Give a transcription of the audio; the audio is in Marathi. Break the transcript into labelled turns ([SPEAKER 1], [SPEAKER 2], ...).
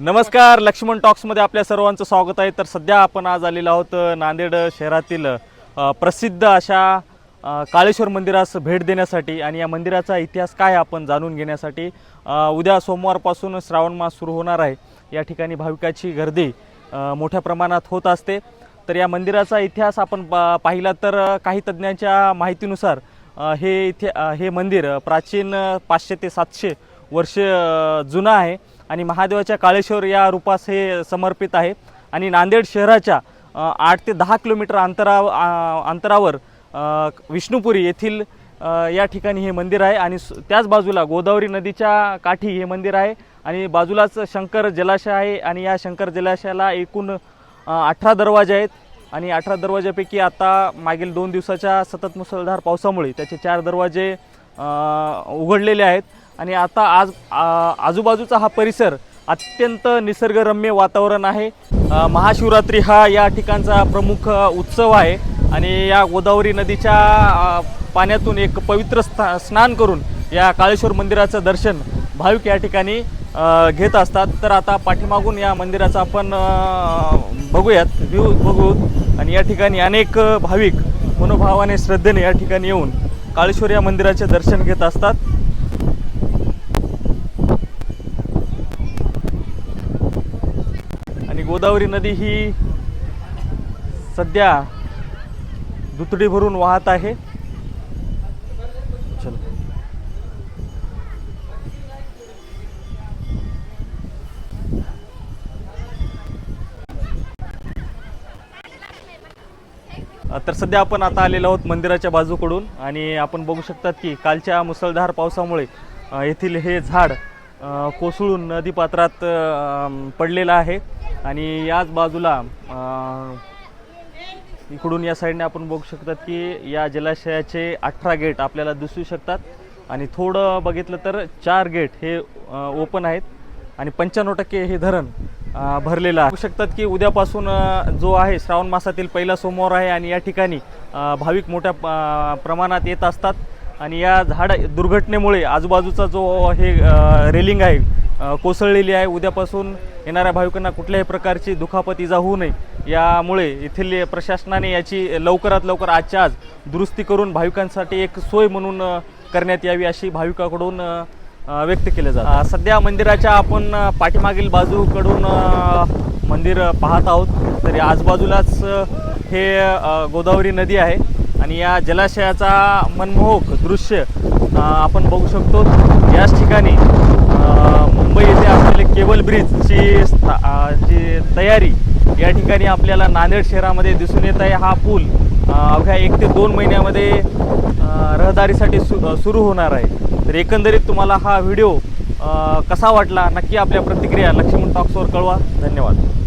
[SPEAKER 1] नमस्कार लक्ष्मण टॉक्समध्ये आपल्या सर्वांचं स्वागत आहे. तर सध्या आपण आज आलेलो आहोत नांदेड शहरातील प्रसिद्ध अशा काळेश्वर मंदिरास भेट देण्यासाठी आणि या मंदिराचा इतिहास काय आहे आपण जाणून घेण्यासाठी उद्या सोमवारपासून श्रावण मास सुरू होणार आहे. या ठिकाणी भाविकाची गर्दी मोठ्या प्रमाणात होत असते. तर या मंदिराचा इतिहास आपण पाहिला तर काही तज्ज्ञांच्या माहितीनुसार हे इथे हे मंदिर प्राचीन पाचशे ते सातशे वर्ष जुनं आहे. आणि महादेवाच्या काळेश्वर या रूपास हे समर्पित आहे. आणि नांदेड शहराच्या आठ ते दहा किलोमीटर अंतरा अंतरावर विष्णुपुरी येथील या ठिकाणी हे मंदिर आहे. आणि त्याच बाजूला गोदावरी नदीच्या काठी हे मंदिर आहे. आणि बाजूलाच शंकर जलाशय आहे. आणि या शंकर जलाशयाला एकूण अठरा दरवाजे आहेत. आणि अठरा दरवाजापैकी आता मागील दोन दिवसाच्या सतत मुसळधार पावसामुळे त्याचे चार दरवाजे उघडलेले आहेत. आणि आता आज आजूबाजूचा हा परिसर अत्यंत निसर्गरम्य वातावरण आहे. महाशिवरात्री हा या ठिकाणचा प्रमुख उत्सव आहे. आणि या गोदावरी नदीच्या पाण्यातून एक पवित्र स्था स्नान करून या काळेश्वर मंदिराचं दर्शन भाविक या ठिकाणी घेत असतात. तर आता पाठीमागून या मंदिराचा आपण बघूयात व्ह्यू बघू. आणि या ठिकाणी अनेक भाविक मनोभावाने श्रद्धेने या ठिकाणी येऊन काळेश्वर या मंदिराचे दर्शन घेत असतात. गोदावरी नदी ही सध्या दुतडी भरून वाहत आहे. चल. तर सध्या आपण आता आलेलो आहोत मंदिराच्या बाजूकडून आणि आपण बघू शकतात की कालच्या मुसळधार पावसामुळे येथील हे झाड कोसळून नदीपात्रात पडलेला आहे. आणि याच बाजूला इकडून या साईडने आपण बघू शकतात की या जलाशयाचे अठरा गेट आपल्याला दिसू शकतात. आणि थोडं बघितलं तर चार गेट हे ओपन आहेत. आणि पंच्याण्णव टक्के हे धरण भरलेलं आहे. बघू शकतात की उद्यापासून जो आहे श्रावण मासातील पहिला सोमवार आहे आणि या ठिकाणी भाविक मोठ्या प्रमाणात येत असतात. आणि या झाड दुर्घटनेमुळे आजूबाजूचा जो हे रेलिंग आहे कोसळलेली आहे उद्यापासून येणाऱ्या भाविकांना कुठल्याही प्रकारची दुखापत इजा होऊ नये यामुळे येथील प्रशासनाने याची लवकरात लवकर आजच्या आज दुरुस्ती करून भाविकांसाठी एक सोय म्हणून करण्यात यावी अशी भाविकाकडून व्यक्त केलं जातं सध्या मंदिराच्या आपण पाठीमागील बाजूकडून मंदिर पाहत आहोत. तरी आजूबाजूलाच हे गोदावरी नदी आहे. आणि या जलाशयाचा मनमोहक दृश्य आपण बघू शकतो. याच ठिकाणी मुंबई येथे असलेले केबल ब्रिजची स्था- जी तयारी या ठिकाणी आपल्याला नांदेड शहरामध्ये दिसून येत आहे. हा पूल अवघ्या एक ते दोन महिन्यामध्ये रहदारीसाठी सु सुरू होणार आहे. तर एकंदरीत तुम्हाला हा व्हिडिओ कसा वाटला? नक्की आपल्या प्रतिक्रिया लक्ष्मण टॉक्सवर कळवा. धन्यवाद.